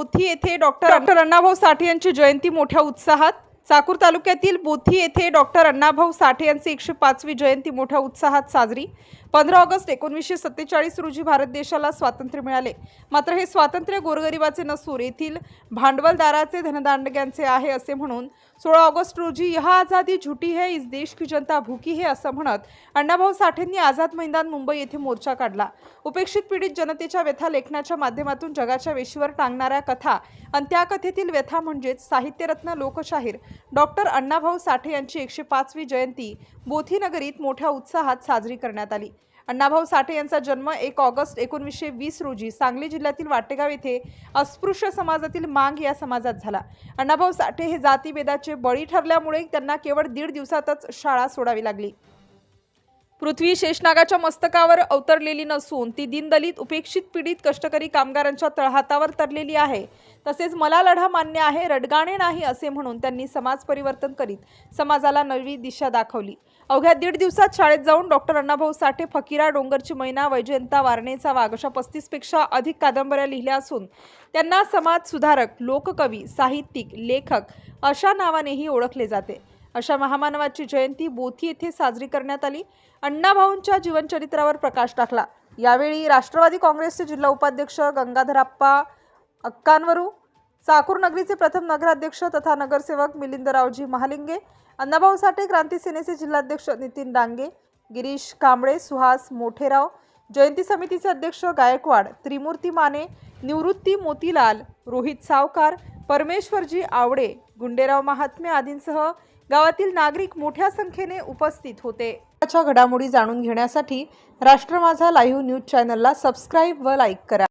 बोथी येथे doctor doctor Annabhau Sathe यांची जयंती मोठ्या उत्साहात. चाकूर तालुक्यातील बोथी येथे डॉक्टर अण्णाभाऊ साठे यांची एकशे पाचवी जयंती मोठ्या उत्साहात साजरी. पंधरा ऑगस्ट एकोणीसशे सत्तेचाळीस रोजी भारत देशाला स्वातंत्र्य मिळाले. मात्र हे स्वातंत्र्य गोरगरिबाचे नसून येथील भांडवलदाराचे धनदांडग्यांचे आहे असे म्हणून सोळा ऑगस्ट रोजी यह आझादी झुटी है इस देश की जनता भूकी है असं म्हणत अण्णाभाऊ साठेंनी आझाद मैदान मुंबई येथे मोर्चा काढला. उपेक्षित पीडित जनतेच्या व्यथा लेखनाच्या माध्यमातून जगाच्या वेशीवर टांगणाऱ्या कथा आणि त्या कथेतील व्यथा म्हणजेच साहित्यरत्न लोकशाहीर डॉक्टर अण्णाभाऊ साठे यांची एकशे पाचवी जयंती बोथीनगरीत मोठ्या उत्साहात साजरी करण्यात आली. अण्णाभाऊ साठे यांचा जन्म एक ऑगस्ट एकोणीसशे वीस रोजी सांगली जिल्ह्यातील वाटेगाव येथे अस्पृश्य समाजातील मांग या समाजात झाला. अण्णाभाऊ साठे हे जातीभेदाचे बळी ठरल्यामुळे त्यांना केवळ दीड दिवसातच शाळा सोडावी लागली. पृथ्वी शेषनागाच्या मस्तकावर अवतरलेली नसून ती दिनदलित उपेक्षित पीडित कष्टकरी कामगारांच्या तळहातावर तरलेली आहे. तसेच मला लढा मान्य आहे रडगाणे नाही असे म्हणून त्यांनी समाज परिवर्तन करीत समाजाला नवी दिशा दाखवली. अवघ्या दीड दिवसात शाळेत जाऊन डॉक्टर अण्णाभाऊ साठे फकीरा डोंगरची मैना वैजयंता वारणेचा वाघ अशा पस्तीसपेक्षा अधिक कादंबऱ्या लिहिल्या असून त्यांना समाज सुधारक लोककवी साहित्यिक लेखक अशा नावानेही ओळखले जाते. अशा महामानवाची जयंती बोथी येथे साजरी करण्यात आली. अण्णाभाऊंच्या जीवनचरित्रावर प्रकाश टाकला. यावेळी राष्ट्रवादी काँग्रेसचे जिल्हा उपाध्यक्ष गंगाधरप्पा अक्कांवरू चाकूर नगरीचे प्रथम नगराध्यक्ष तथा नगरसेवक मिलिंदरावजी महालिंगे अण्णाभाऊ साठे क्रांती सेनेचे जिल्हाध्यक्ष नितीन डांगे गिरीश कांबळे सुहास मोठेराव जयंती समितीचे अध्यक्ष गायकवाड त्रिमूर्ती माने निवृत्ती मोतीलाल रोहित सावकार परमेश्वरजी आवडे गुंडेराव महात्मे आदींसह गावातील नागरिक मोठ्या संख्येने उपस्थित होते. घडामोडी जाणून घेण्यासाठी राष्ट्र माझा लाईव्ह न्यूज चॅनलला सबस्क्राईब व लाईक करा.